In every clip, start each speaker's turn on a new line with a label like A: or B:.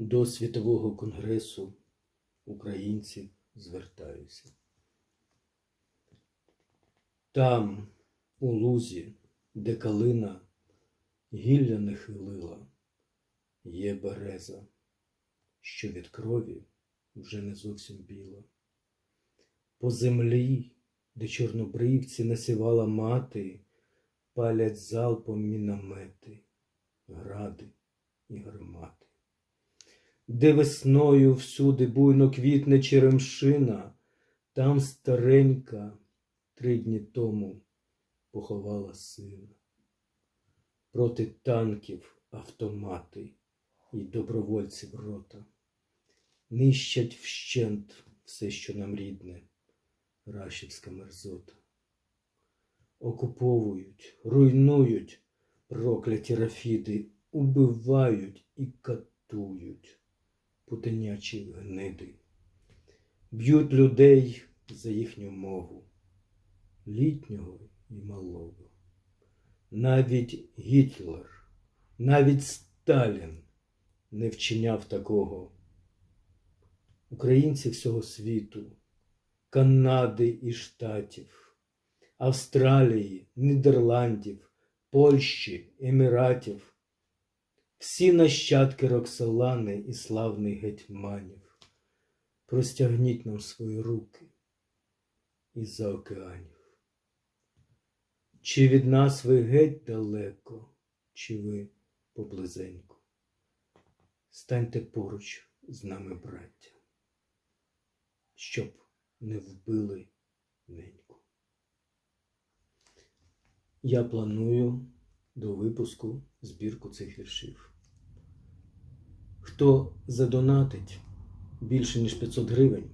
A: До Світового конгресу українців звертаюся. Там, у лузі, де калина гілля не хилила, є береза, що від крові вже не зовсім біла. По землі, де чорнобривці насівала мати, палять залпом міномети, гради і гармати. Де весною всюди буйно квітне черемшина, там старенька три дні тому поховала сина. Проти танків автомати і добровольців рота. Нищать вщент все, що нам рідне, рашівська мерзота. Окуповують, руйнують прокляті рафіди, убивають і катують путенячі гниди, б'ють людей за їхню мову, літнього і малого. Навіть Гітлер, навіть Сталін не вчиняв такого. Українці всього світу, Канади і Штатів, Австралії, Нідерландів, Польщі, Еміратів, всі нащадки Роксолани і славних гетьманів, простягніть нам свої руки із-за океанів. Чи від нас ви геть далеко, чи ви поблизенько? Станьте поруч з нами, браття, щоб не вбили неньку. Я планую до випуску збірку цих віршів. Хто задонатить більше ніж 500 гривень,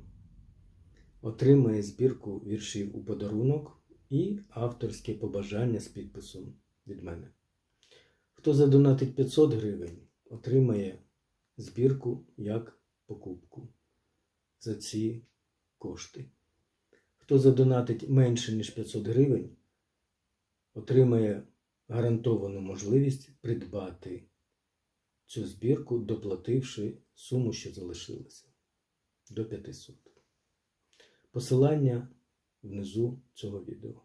A: отримає збірку віршів у подарунок і авторське побажання з підписом від мене. Хто задонатить 500 гривень, отримає збірку як покупку за ці кошти. Хто задонатить менше ніж 500 гривень, отримає гарантовану можливість придбати цю збірку, доплативши суму, що залишилася до 500. Посилання внизу цього відео.